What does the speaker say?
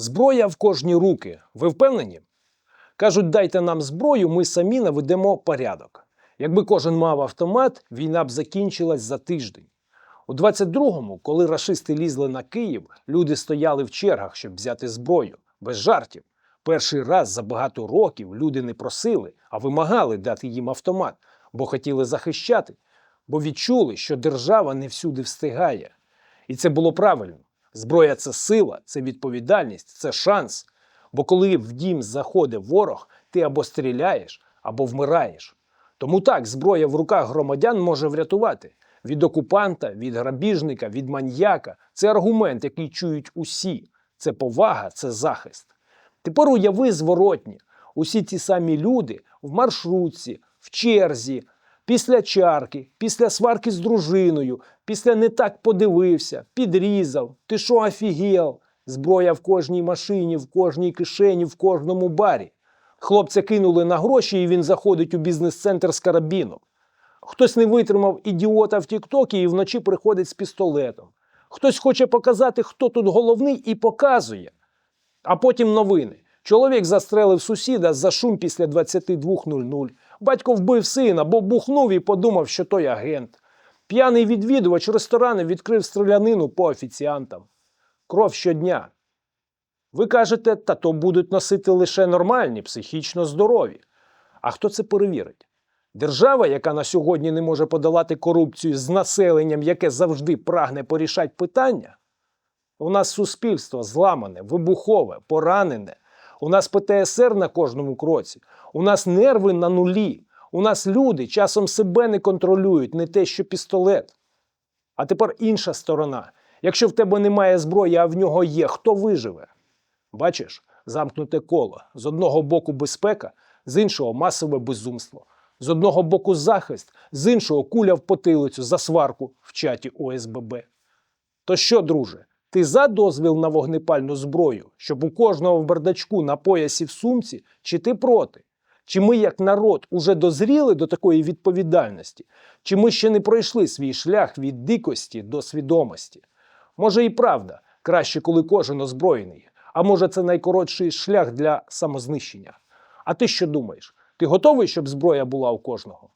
Зброя в кожні руки. Ви впевнені? Кажуть, дайте нам зброю, ми самі наведемо порядок. Якби кожен мав автомат, війна б закінчилась за тиждень. У 22-му, коли рашисти лізли на Київ, люди стояли в чергах, щоб взяти зброю. Без жартів. Перший раз за багато років люди не просили, а вимагали дати їм автомат, бо хотіли захищати, бо відчули, що держава не всюди встигає. І це було правильно. Зброя це сила, це відповідальність, це шанс. Бо коли в дім заходить ворог, ти або стріляєш, або вмираєш. Тому так, зброя в руках громадян може врятувати від окупанта, від грабіжника, від маньяка. Це аргумент, який чують усі. Це повага, це захист. Тепер уяви зворотні. Усі ті самі люди в маршрутці, в черзі, після чарки, після сварки з дружиною, після не так подивився, підрізав, ти що офігел? Зброя в кожній машині, в кожній кишені, в кожному барі. Хлопця кинули на гроші, і він заходить у бізнес-центр з карабіном. Хтось не витримав ідіота в Тіктокі і вночі приходить з пістолетом. Хтось хоче показати, хто тут головний, і показує. А потім новини. Чоловік застрелив сусіда за шум після 22.00. Батько вбив сина, бо бухнув і подумав, що той агент. П'яний відвідувач ресторану відкрив стрілянину по офіціантам. Кров щодня. Ви кажете, та то будуть носити лише нормальні, психічно здорові. А хто це перевірить? Держава, яка на сьогодні не може подолати корупцію з населенням, яке завжди прагне порішати питання? У нас суспільство зламане, вибухове, поранене. У нас ПТСР на кожному кроці. У нас нерви на нулі. У нас люди часом себе не контролюють, не те, що пістолет. А тепер інша сторона. Якщо в тебе немає зброї, а в нього є, хто виживе? Бачиш, замкнуте коло. З одного боку безпека, з іншого масове безумство. З одного боку захист, з іншого куля в потилицю за сварку в чаті ОСББ. То що, друже, ти за дозвіл на вогнепальну зброю, щоб у кожного в бардачку на поясі в сумці, чи ти проти? Чи ми, як народ, уже дозріли до такої відповідальності? Чи ми ще не пройшли свій шлях від дикості до свідомості? Може і правда, краще, коли кожен озброєний, а може це найкоротший шлях для самознищення. А ти що думаєш? Ти готовий, щоб зброя була у кожного?